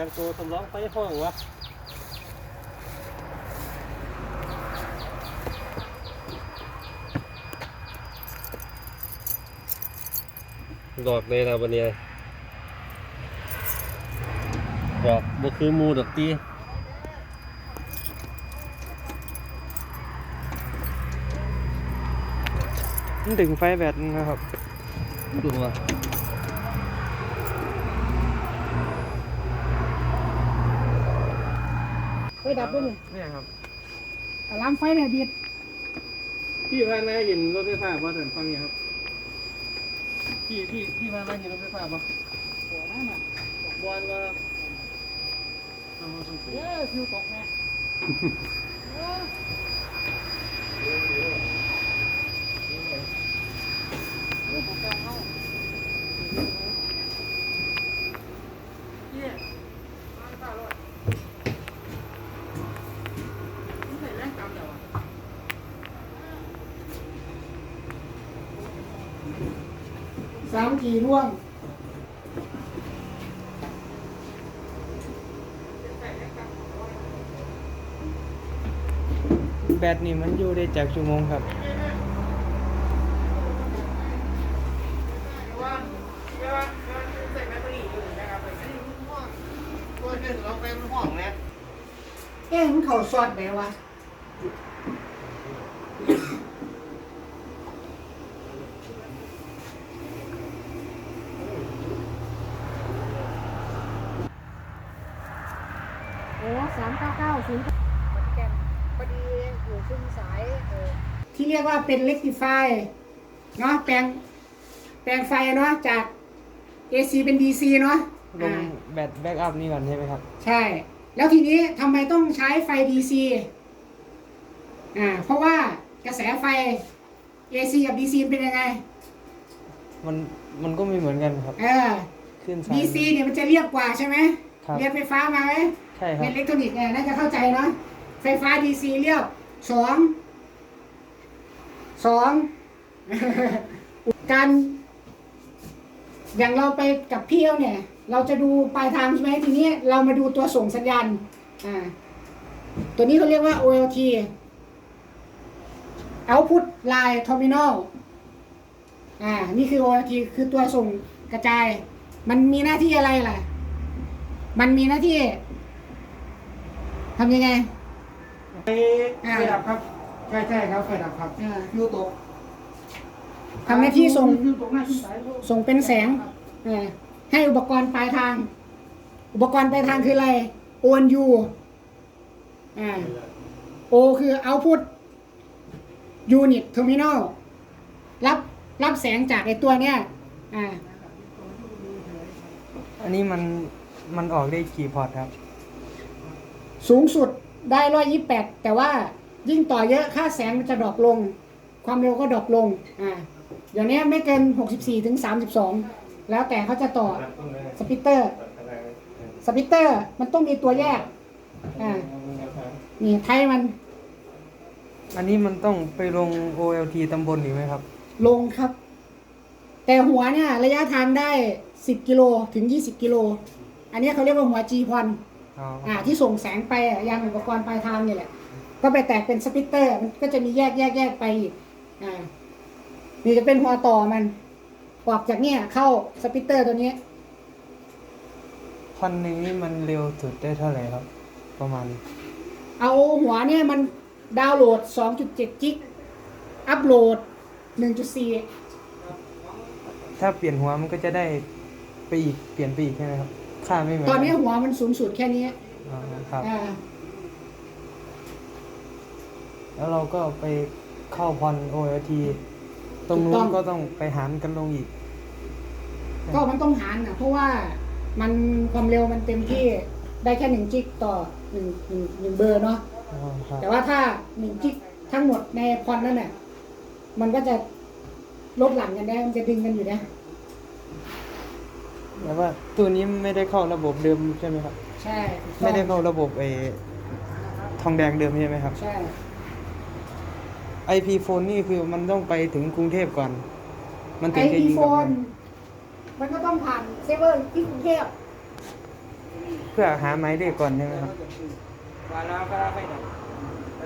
สียงตัวสำรองไฟห้องวะดอกเลยนะวันนี้ดอกบ่คือหมูดอกตีมันดึงไฟแบตนะครับดูว่า ฟดับด้วยนี่เนี่ยครับอะลามไฟเนี่ยบีดพี่พานมาเห็นรถไฟฟ้าป่ะถึงฟังเนี่ยครับพี่พี่พี่มามาเห็นรถไฟฟ้าปะหัวนั่นน่ะบอลว่าเอามาทำสิเอ้ยฟิวตกแม่เออเรื่องของการเข้าเนี่ยมาหรือเปล่าร สามกี่ร่วงแบตนี่มันอยู่ได้จากชั่วโมงครับ เอ๊ะมันเข่าซอดไหนวะ สามเก้าเก้าศูนย์แก่นพอดีอยู่ซุ้มสายเออที่เรียกว่าเป็นเล็กติฟายเนาะแปลงแปลงไฟเนาะจาก AC เป็น DC เนาะลงอ่าแบตแบ็กอัพนี่ก่อนใช่ไหมครับ ใช่ แล้วทีนี้ทำไมต้องใช้ไฟ DC อ่าเพราะว่ากระแสไฟ AC กับ DC เป็นยังไง มันมันก็ไม่เหมือนกันครับเออ ขึ้นสาย DC เนี่ยมันจะเรียบกว่าใช่ไหมครับ เรียบไฟฟ้ามาไหม ใช่ครัเป็บนอิเล็กทรอนิกส์เนี่ยน่าจะเข้าใจเนาะไฟฟ้า DC เรียบสองสอง การ อย่างเราไปกับพี่เขาเนี่ย เราจะดูปลายทางใช่ไหมทีนี้เรามาดูตัวส่งสัญญาณอ่าตัวนี้เขาเรียกว่า OLT Output Line Terminal อ่านี่คือ OLT คือตัวส่งกระจาย มันมีหน้าที่อะไรล่ะ มันมีหน้าที่ ทำยังไงอ่าไฟดับครับ ใช่ใช่ครับไฟดับครับอ่า ยูตกทำหน้าที่ส่ง ยูตกหน้าที่สายส่งเป็นแสง เอ่อให้อุปกรณ์ปลายทาง อุปกรณ์ปลายทางคืออะไร ONU อ่า O คือ Output Unit Terminal รับรับแสงจากไอตัวเนี้ยอ่า อันนี้มันมันออกได้กี่พอร์ตครับ สูงสุดได้ร้อยยี่แปดแต่ว่ายิ่งต่อเยอะค่าแสงมันจะดรอปลง ความเร็วก็ดรอปลงอ่าเดี๋ยวนี้ไม่เกินหกสิบสี่ถึงสามสิบสองแล้วแต่เขาจะต่อสปิตเตอร์สปิตเตอร์มันต้องมีตัวแยกอ่านี่ไทยมัน อันนี้มันต้องไปลง OLT ตำบลอีกไหมครับ ลงครับ แต่หัวเนี่ย ระยะทางได้สิบกิโลถึงยี่สิบกิโล อันนี้เขาเรียกว่าหัวจีพอน อ๋ออ่าที่ส่งแสงไปอะยังอุปกรณ์ปลายทางนี่แหละ ก็ไปแตกเป็นสปิตเตอร์ มันก็จะมีแยกแยกแยกไปอีกอ่านี่จะเป็นหัวต่อมันออกจากเนี่ยเข้าสปิตเตอร์ตัวนี้พันหนึ่งนี่มันเร็วสุดได้เท่าไหร่ครับ ประมาณ เอาหัวเนี่ยมันดาวน์โหลด 2.7 กิก อัพโหลด 1.4 ถ้าเปลี่ยนหัวมันก็จะได้ไปอีกเปลี่ยนไปอีกใช่ไหมครับ ค่าไม่เหมือนตอนนี้กัหัวมันสูงสุดแค่นี้อ๋อครับ อ่าแล้วเราก็ไปเข้าพร OLT ตรงนู้ถูกต้นองก็ต้องไปหารกันลงอีก ก็มันต้องหารนะเพราะว่ามันความเร็วมันเต็มที่ได้แค่หนึ่งจิกต่อหนึ่งหนึ่งหนึ่งเบอร์เนาะอ๋อครับแต่ว่าถ้าหนึ่งจิกทั้งหมดในพรนั่นน่ะมันก็จะลดหลั่นกันได้มันจะดึงกันอยู่นะ แต่ว่าตัวนี้ไม่ได้เข้าระบบเดิมใช่ไหมครับ ใช่ถูกต้องไม่ได้เข้าระบบไอ้ทองแดงเดิมใช่ไหมครับ ใช่ IP phone นี่คือมันต้องไปถึงกรุงเทพก่อน มันไอถึงจะพียิงโฟกลับนมามันก็ต้องผ่านเซฟเวอร์ที่กรุงเทพพื่อหาไม้เลขก่อนใช่ไหมครับว่าแล้วก็ไปดับแต่